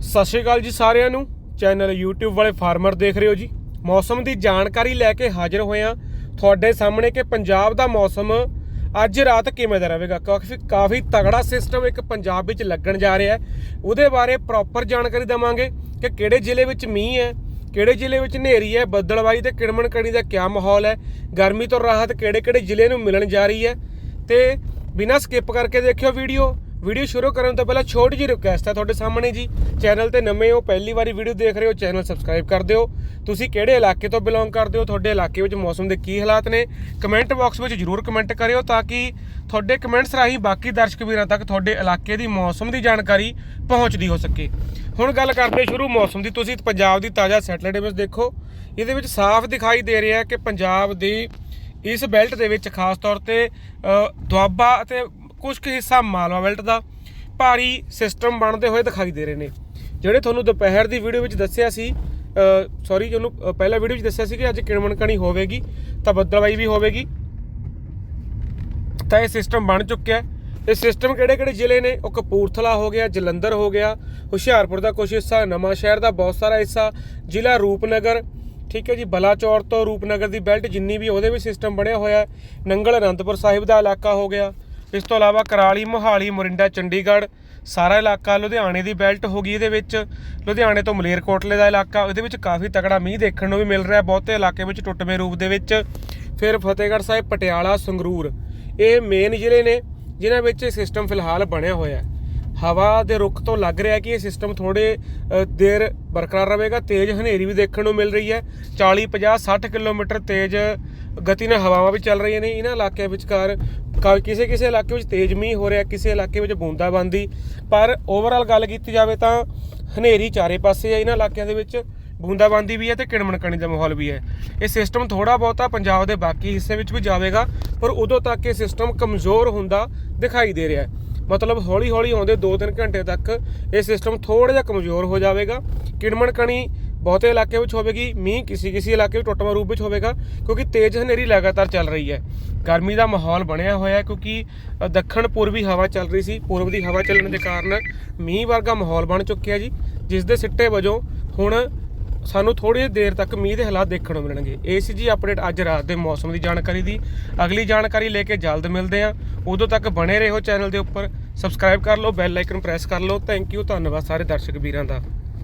ਸਤਿ ਸ਼੍ਰੀ ਅਕਾਲ ਜੀ ਸਾਰਿਆਂ ਨੂੰ। ਚੈਨਲ YouTube ਵਾਲੇ ਫਾਰਮਰ ਦੇਖ ਰਹੇ ਹੋ ਜੀ। ਮੌਸਮ ਦੀ ਜਾਣਕਾਰੀ ਲੈ ਕੇ ਹਾਜ਼ਰ ਹੋਏ ਹਾਂ। ਤੁਹਾਡੇ ਸਾਹਮਣੇ ਕਿ ਪੰਜਾਬ ਦਾ ਮੌਸਮ ਅੱਜ ਰਾਤ ਕਿਵੇਂ ਦਾ ਰਹੇਗਾ? ਕਾਫੀ ਕਾਫੀ ਤਗੜਾ ਸਿਸਟਮ ਇੱਕ ਪੰਜਾਬ ਵਿੱਚ ਲੱਗਣ ਜਾ ਰਿਹਾ ਹੈ। ਉਹਦੇ ਬਾਰੇ ਪ੍ਰੋਪਰ ਜਾਣਕਾਰੀ ਦਵਾਂਗੇ ਕਿ ਕਿਹੜੇ ਜ਼ਿਲ੍ਹੇ ਵਿੱਚ ਮੀਂਹ ਹੈ, ਕਿਹੜੇ ਜ਼ਿਲ੍ਹੇ ਵਿੱਚ ਹਨੇਰੀ ਹੈ, ਬੱਦਲਵਾਈ ਤੇ ਕਿਣਮਣ ਕਣੀ ਦਾ ਕੀ ਮਾਹੌਲ ਹੈ, ਗਰਮੀ ਤੋਂ ਰਾਹਤ ਕਿਹੜੇ ਕਿਹੜੇ ਜ਼ਿਲ੍ਹੇ ਨੂੰ ਮਿਲਣ ਜਾ ਰਹੀ ਹੈ। ਤੇ ਬਿਨਾਂ ਸਕਿਪ ਕਰਕੇ ਦੇਖਿਓ ਵੀਡੀਓ ਵੀਡੀਓ ਸ਼ੁਰੂ ਕਰਨ ਤੋਂ ਪਹਿਲਾਂ ਛੋਟੀ ਜਿਹੀ ਰਿਕੁਐਸਟ ਹੈ ਤੁਹਾਡੇ ਸਾਹਮਣੇ ਜੀ। ਚੈਨਲ ਤੇ ਨਵੇਂ ਹੋ, ਪਹਿਲੀ ਵਾਰੀ ਵੀਡੀਓ ਦੇਖ ਰਹੇ ਹੋ ਚੈਨਲ ਸਬਸਕ੍ਰਾਈਬ ਕਰ ਦਿਓ। ਤੁਸੀਂ ਕਿਹੜੇ ਇਲਾਕੇ ਤੋਂ ਬਿਲੋਂਗ ਕਰਦੇ ਹੋ, ਤੁਹਾਡੇ ਇਲਾਕੇ ਵਿੱਚ ਮੌਸਮ ਦੇ ਕੀ ਹਾਲਾਤ ਨੇ? ਕਮੈਂਟ ਬਾਕਸ ਵਿੱਚ ਜਰੂਰ ਕਮੈਂਟ ਕਰਿਓ ਤਾਂ ਕਿ ਤੁਹਾਡੇ ਕਮੈਂਟਸ ਰਾਹੀਂ ਬਾਕੀ ਦਰਸ਼ਕ ਵੀਰਾਂ ਤੱਕ ਤੁਹਾਡੇ ਇਲਾਕੇ ਦੀ ਮੌਸਮ ਦੀ ਜਾਣਕਾਰੀ ਪਹੁੰਚਦੀ ਹੋ ਸਕੇ। ਹੁਣ ਗੱਲ ਕਰਦੇ ਸ਼ੁਰੂ ਮੌਸਮ ਦੀ। ਤੁਸੀਂ ਪੰਜਾਬ ਦੀ ਤਾਜ਼ਾ ਸੈਟਲਾਈਟ ਇਮੇਜ ਦੇਖੋ। ਇਹਦੇ ਵਿੱਚ ਸਾਫ਼ ਦਿਖਾਈ ਦੇ ਰਿਹਾ ਹੈ ਕਿ ਪੰਜਾਬ ਦੀ ਇਸ ਬੈਲਟ ਦੇ ਵਿੱਚ ਖਾਸ ਤੌਰ ਤੇ ਦੁਆਬਾ ਅਤੇ ਕੁਝ ਕੁ ਹਿੱਸਾ ਮਾਲਵਾ ਬੈਲਟ ਦਾ ਭਾਰੀ ਸਿਸਟਮ ਬਣਦੇ ਹੋਏ ਦਿਖਾਈ ਦੇ ਰਹੇ ਨੇ। ਜਿਹੜੇ ਤੁਹਾਨੂੰ ਦੁਪਹਿਰ ਦੀ ਵੀਡੀਓ ਵਿੱਚ ਦੱਸਿਆ ਸੀ ਸੌਰੀ ਜਿਹਨੂੰ ਅ, ਪਹਿਲਾਂ ਵੀਡੀਓ ਵਿੱਚ ਦੱਸਿਆ ਸੀ ਕਿ ਅੱਜ ਕਿਣਮਣਕਣੀ ਹੋਵੇਗੀ ਤਾਂ ਬੱਦਲਵਾਈ ਵੀ ਹੋਵੇਗੀ। ਤਾਂ ਇਹ ਸਿਸਟਮ ਬਣ ਚੁੱਕਿਆ ਇਹ ਸਿਸਟਮ ਕਿਹੜੇ ਕਿਹੜੇ ਜ਼ਿਲ੍ਹੇ ਨੇ? ਉਹ ਕਪੂਰਥਲਾ ਹੋ ਗਿਆ ਜਲੰਧਰ ਹੋ ਗਿਆ ਹੁਸ਼ਿਆਰਪੁਰ ਦਾ ਕੁਝ ਹਿੱਸਾ ਨਵਾਂ ਸ਼ਹਿਰ ਦਾ ਬਹੁਤ ਸਾਰਾ ਹਿੱਸਾ ਜ਼ਿਲ੍ਹਾ ਰੂਪਨਗਰ ਠੀਕ ਹੈ ਜੀ ਬਲਾਚੌਰ ਤੋਂ ਰੂਪਨਗਰ ਦੀ ਬੈਲਟ ਜਿੰਨੀ ਵੀ ਉਹਦੇ ਵੀ ਸਿਸਟਮ ਬਣਿਆ ਹੋਇਆ ਨੰਗਲ ਅਨੰਦਪੁਰ ਸਾਹਿਬ ਦਾ ਇਲਾਕਾ ਹੋ ਗਿਆ ਇਸ ਤੋਂ ਇਲਾਵਾ ਕਰਾਲੀ, ਮੋਹਾਲੀ, ਮੋਰਿੰਡਾ, ਚੰਡੀਗੜ੍ਹ, ਸਾਰਾ ਇਲਾਕਾ ਲੁਧਿਆਣੇ ਦੀ ਬੈਲਟ ਹੋ ਗਈ ਇਹਦੇ ਵਿੱਚ। ਲੁਧਿਆਣੇ ਤੋਂ ਮਲੇਰਕੋਟਲੇ ਦਾ ਇਲਾਕਾ ਇਹਦੇ ਵਿੱਚ ਕਾਫੀ ਤਕੜਾ ਮੀਂਹ ਦੇਖਣ ਨੂੰ ਵੀ ਮਿਲ ਰਿਹਾ, ਬਹੁਤੇ ਇਲਾਕੇ ਵਿੱਚ ਟੁੱਟਵੇਂ ਰੂਪ ਦੇ ਵਿੱਚ। ਫਿਰ ਫਤਿਹਗੜ੍ਹ ਸਾਹਿਬ, ਪਟਿਆਲਾ, ਸੰਗਰੂਰ, ਇਹ ਮੇਨ ਜ਼ਿਲ੍ਹੇ ਨੇ, ਜਿਨ੍ਹਾਂ ਵਿੱਚ ਇਹ ਸਿਸਟਮ ਫਿਲਹਾਲ ਬਣਿਆ ਹੋਇਆ ਹੈ। ਹਵਾ ਦੇ ਰੁਖ ਤੋਂ ਲੱਗ ਰਿਹਾ ਕਿ ਇਹ ਸਿਸਟਮ ਥੋੜੇ ਦੇਰ ਬਰਕਰਾਰ ਰਹੇਗਾ, ਤੇਜ਼ ਹਨੇਰੀ ਵੀ ਦੇਖਣ ਨੂੰ ਮਿਲ ਰਹੀ ਹੈ। 40 50 60 ਕਿਲੋਮੀਟਰ ਤੇਜ਼ ਗਤੀ ਨਾਲ ਹਵਾਵਾਂ ਵੀ ਚੱਲ ਰਹੀਆਂ ਨੇ। ਇਹਨਾਂ ਇਲਾਕਿਆਂ ਵਿਚਕਾਰ ਕਿਸੇ ਕਿਸੇ ਇਲਾਕੇ ਵਿੱਚ ਤੇਜ਼ ਮੀਂਹ ਹੋ ਰਿਹਾ, ਕਿਸੇ ਇਲਾਕੇ ਵਿੱਚ ਬੂੰਦਾਬਾਂਦੀ, ਪਰ ਓਵਰਆਲ ਗੱਲ ਕੀਤੀ ਜਾਵੇ ਤਾਂ ਹਨੇਰੀ ਚਾਰੇ ਪਾਸੇ ਹੈ, ਇਹਨਾਂ ਇਲਾਕਿਆਂ ਦੇ ਵਿੱਚ ਬੂੰਦਾਬਾਂਦੀ ਵੀ ਹੈ ਤੇ ਕਿਣਮਣਕਣੀ ਦਾ ਮਾਹੌਲ ਵੀ ਹੈ। ਇਹ ਸਿਸਟਮ ਥੋੜਾ ਬਹੁਤਾ ਪੰਜਾਬ ਦੇ ਬਾਕੀ ਹਿੱਸੇ ਵਿੱਚ ਵੀ ਜਾਵੇਗਾ, ਪਰ ਉਦੋਂ ਤੱਕ ਇਹ ਸਿਸਟਮ ਕਮਜ਼ੋਰ ਹੁੰਦਾ ਦਿਖਾਈ ਦੇ ਰਿਹਾ ਹੈ। ਮਤਲਬ ਹੌਲੀ ਹੌਲੀ ਆਉਂਦੇ 2-3 ਘੰਟੇ ਤੱਕ ਇਹ ਸਿਸਟਮ ਥੋੜਾ ਜਿਹਾ ਕਮਜ਼ੋਰ ਹੋ ਜਾਵੇਗਾ। ਕਿਣਮਣ ਕਣੀ ਬਹੁਤੇ ਇਲਾਕੇ ਵਿੱਚ ਹੋਵੇਗੀ, ਮੀਂਹ ਕਿਸੇ ਕਿਸੇ ਇਲਾਕੇ ਵਿੱਚ ਟੁੱਟਵਾਂ ਰੂਪ ਵਿੱਚ ਹੋਵੇਗਾ, ਕਿਉਂਕਿ ਤੇਜ਼ ਹਨੇਰੀ ਲਗਾਤਾਰ ਚੱਲ ਰਹੀ ਹੈ। ਗਰਮੀ ਦਾ ਮਾਹੌਲ ਬਣਿਆ ਹੋਇਆ ਹੈ ਕਿਉਂਕਿ ਦੱਖਣ ਪੂਰਬੀ ਹਵਾ ਚੱਲ ਰਹੀ ਸੀ, ਪੂਰਬ ਦੀ ਹਵਾ ਚੱਲਣ ਦੇ ਕਾਰਨ ਮੀਂਹ ਵਰਗਾ ਮਾਹੌਲ ਬਣ ਚੁੱਕਿਆ ਜੀ, ਜਿਸ ਦੇ ਸਿੱਟੇ ਵਜੋਂ ਹੁਣ ਸਾਨੂੰ ਥੋੜੀ ਦੇਰ ਤੱਕ ਮੀਂਹ ਦੇ ਹਾਲਾਤ ਦੇਖਣ ਨੂੰ ਮਿਲਣਗੇ। ਇਹ ਸੀ ਜੀ ਅਪਡੇਟ ਅੱਜ ਰਾਤ ਦੇ ਮੌਸਮ ਦੀ ਜਾਣਕਾਰੀ ਦੀ। ਅਗਲੀ ਜਾਣਕਾਰੀ ਲੈ ਕੇ ਜਲਦ ਮਿਲਦੇ ਹਾਂ। ਉਦੋਂ ਤੱਕ ਬਣੇ ਰਹੋ ਚੈਨਲ ਦੇ ਉੱਪਰ। ਸਬਸਕ੍ਰਾਈਬ ਕਰ ਲਓ, ਬੈਲ ਆਈਕਨ ਪ੍ਰੈਸ ਕਰ ਲਓ। ਥੈਂਕ ਯੂ ਧੰਨਵਾਦ ਸਾਰੇ ਦਰਸ਼ਕ ਵੀਰਾਂ ਦਾ।